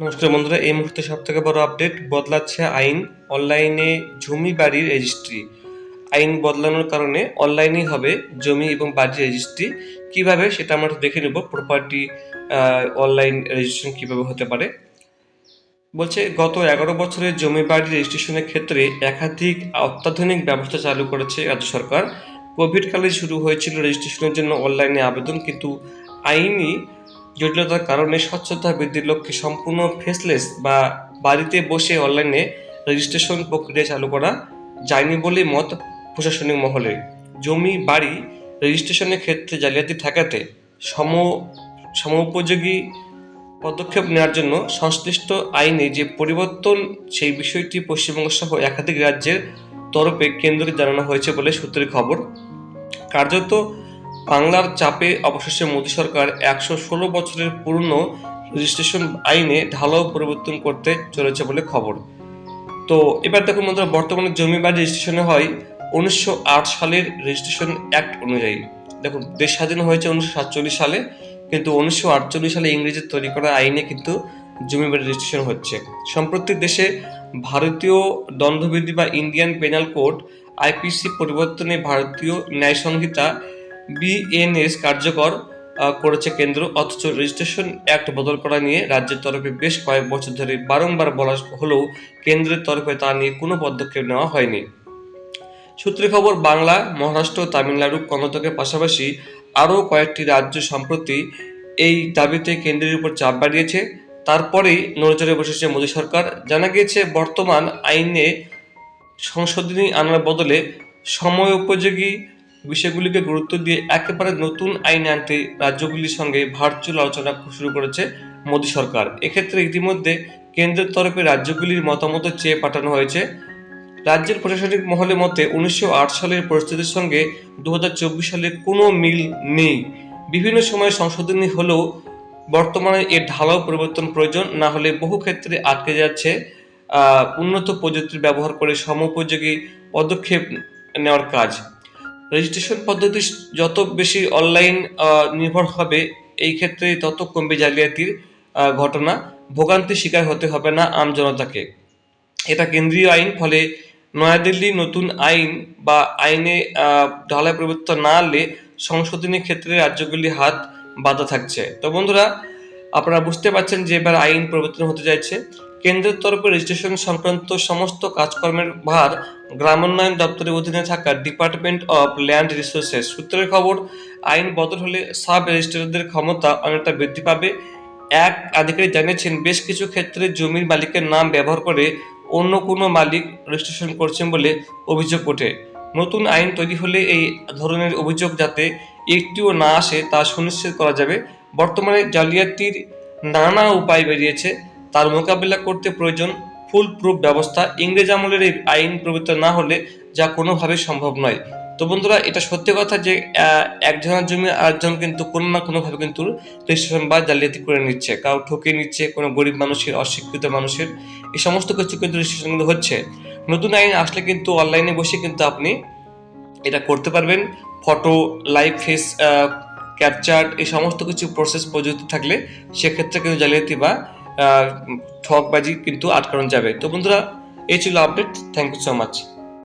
নমস্কার বন্ধুরা, এই মুহূর্তে সব থেকে বড় আপডেট বদলাচ্ছে আইন। অনলাইনে জমি বাড়ির রেজিস্ট্রি আইন বদলানোর কারণে অনলাইনেই হবে জমি এবং বাড়ির রেজিস্ট্রি কীভাবে সেটা আমরা দেখে নেব প্রপার্টি অনলাইন রেজিস্ট্রেশন কীভাবে হতে পারে। বলছে, গত এগারো বছরের জমি বাড়ি রেজিস্ট্রেশনের ক্ষেত্রে একাধিক অত্যাধুনিক ব্যবস্থা চালু করেছে রাজ্য সরকার। কোভিডকালে শুরু হয়েছিল রেজিস্ট্রেশনের জন্য অনলাইনে আবেদন, কিন্তু আইনি জটিলতার কারণে স্বচ্ছতা বৃদ্ধির লক্ষ্যে সম্পূর্ণ ফেসলেস বা বাড়িতে বসে অনলাইনে রেজিস্ট্রেশন প্রক্রিয়া চালু করা যায়নি বলে মত প্রশাসনিক মহলে। জমি, বাড়ি রেজিস্ট্রেশনের ক্ষেত্রে জালিয়াতি ঠেকাতে সম, সমোপযোগী পদক্ষেপ নেওয়ার জন্য সংশ্লিষ্ট আইনে যে পরিবর্তন, সেই বিষয়টি পশ্চিমবঙ্গ সহ একাধিক রাজ্যের তরফে কেন্দ্রকে জানানো হয়েছে বলে সূত্রের খবর। কার্যত বাংলার চাপে অবশেষে মোদী সরকার একশো ষোলো বছরের পুরনো রেজিস্ট্রেশন আইনে ঢালাও পরিবর্তন করতে চলেছে বলে খবর। তো এবার দেখুন বন্ধুরা, বর্তমানে জমি বাড়ি রেজিস্ট্রেশনে হয় উনিশশো আট সালের রেজিস্ট্রেশন অ্যাক্ট অনুযায়ী। দেখুন, দেশ স্বাধীন হয়েছে উনিশশো সাতচল্লিশ সালে, কিন্তু উনিশশো আটচল্লিশ সালে ইংরেজির তৈরি করা আইনে কিন্তু জমি বাড়ি রেজিস্ট্রেশন হচ্ছে। সম্প্রতি দেশে ভারতীয় দণ্ডবিধি বা ইন্ডিয়ান পেনাল কোড আইপিসি পরিবর্তনে ভারতীয় ন্যায় সংহিতা বিএনএস কার্যকর করেছে কেন্দ্র, অথচ রেজিস্ট্রেশন অ্যাক্ট বদল করা নিয়ে রাজ্যের তরফে বেশ কয়েক বছর ধরে বারংবার বলা হলেও কেন্দ্রের তরফে তা নিয়ে কোনো পদক্ষেপ নেওয়া হয়নি। সূত্রে খবর, বাংলা, মহারাষ্ট্র, তামিলনাড়ু কর্ণাটকের পাশাপাশি আরও কয়েকটি রাজ্য সম্প্রতি এই দাবিতে কেন্দ্রের উপর চাপ বাড়িয়েছে। তারপরেই নড়চড়ে বসেছে মোদী সরকার। জানা গিয়েছে, বর্তমান আইনে সংশোধনী আনার বদলে সময় উপযোগী বিষয়গুলিকে গুরুত্ব দিয়ে একেবারে নতুন আইন আনতে রাজ্যগুলির সঙ্গে ভার্চুয়াল আলোচনা শুরু করেছে মোদী সরকার। এক্ষেত্রে ইতিমধ্যে কেন্দ্রের তরফে রাজ্যগুলির মতামত চেয়ে পাঠানো হয়েছে। রাজ্যের প্রশাসনিক মহলে মতে উনিশশো আট সালের পরিস্থিতির সঙ্গে দু হাজার চব্বিশ সালে কোনো মিল নেই। বিভিন্ন সময় সংশোধনী হলেও বর্তমানে এর ঢালাও পরিবর্তন প্রয়োজন, না হলে বহু ক্ষেত্রে আটকে যাচ্ছে উন্নত প্রযুক্তির ব্যবহার করে সমোপযোগী পদক্ষেপ নেওয়ার কাজ। রেজিস্ট্রেশন পদ্ধতি যত বেশি অনলাইন নির্ভর হবে, এই ক্ষেত্রে তত কমবে জালিয়াতির ঘটনা। ভোগান্তির শিকার হতে হবে না আম জনতাকে। এটা কেন্দ্রীয় আইন, ফলে নয়াদিল্লি নতুন আইন বা আইনে ঢালাই পরিবর্তন না আনলে সংশোধনের ক্ষেত্রে রাজ্যগুলি হাত বাধা থাকছে। তো বন্ধুরা আপনারা বুঝতে পারছেন যে এবার আইন পরিবর্তন হতে যাচ্ছে। কেন্দ্রের তরফে রেজিস্ট্রেশন সংক্রান্ত সমস্ত কাজকর্মের ভার গ্রামোন্নয়ন দপ্তরের অধীনে থাকা ডিপার্টমেন্ট অফ ল্যান্ড রিসোর্সেস সূত্রের খবর, আইন বদল হলে সাব রেজিস্ট্রারদের ক্ষমতা অনেকটা বৃদ্ধি পাবে। এক আধিকারিক জানিয়েছেন, বেশ কিছু ক্ষেত্রে জমির মালিকের নাম ব্যবহার করে অন্য কোনো মালিক রেজিস্ট্রেশন করছেন বলে অভিযোগ ওঠে। নতুন আইন তৈরি হলে এই ধরনের অভিযোগ যাতে একটিও না আসে, তা সুনিশ্চিত করা যাবে। বর্তমানে জালিয়াতির নানা উপায় বেরিয়েছে। তার মোকাবিলা করতে প্রয়োজন ফুল প্রুফ ব্যবস্থা। ইংরেজ আমলের এই আইন প্রবৃত্ত না হলে যা কোনোভাবে সম্ভব নয়। তো বন্ধুরা, এটা সত্যি কথা যে একজনের জমি আরেকজন কিন্তু কোনো না কোনোভাবে কিন্তু রেজিস্ট্রেশন বা জালিয়াতি করে নিচ্ছে। কাউ ঠকে নিচ্ছে কোনো গরিব মানুষের, অশিক্ষিত মানুষের। এই সমস্ত কিছু কিন্তু রেজিস্ট্রেশন হচ্ছে। নতুন আইন আসলে কিন্তু অনলাইনে বসে কিন্তু আপনি এটা করতে পারবেন। ফটো লাইভ ফেস ক্যাপচার এই সমস্ত কিছু প্রসেস প্রযুক্তি থাকলে সেক্ষেত্রে কিন্তু জালিয়াতি বা ঠকবাজি কিন্তু আটকানো যাবে। তো বন্ধুরা, এই ছিল update thank you so much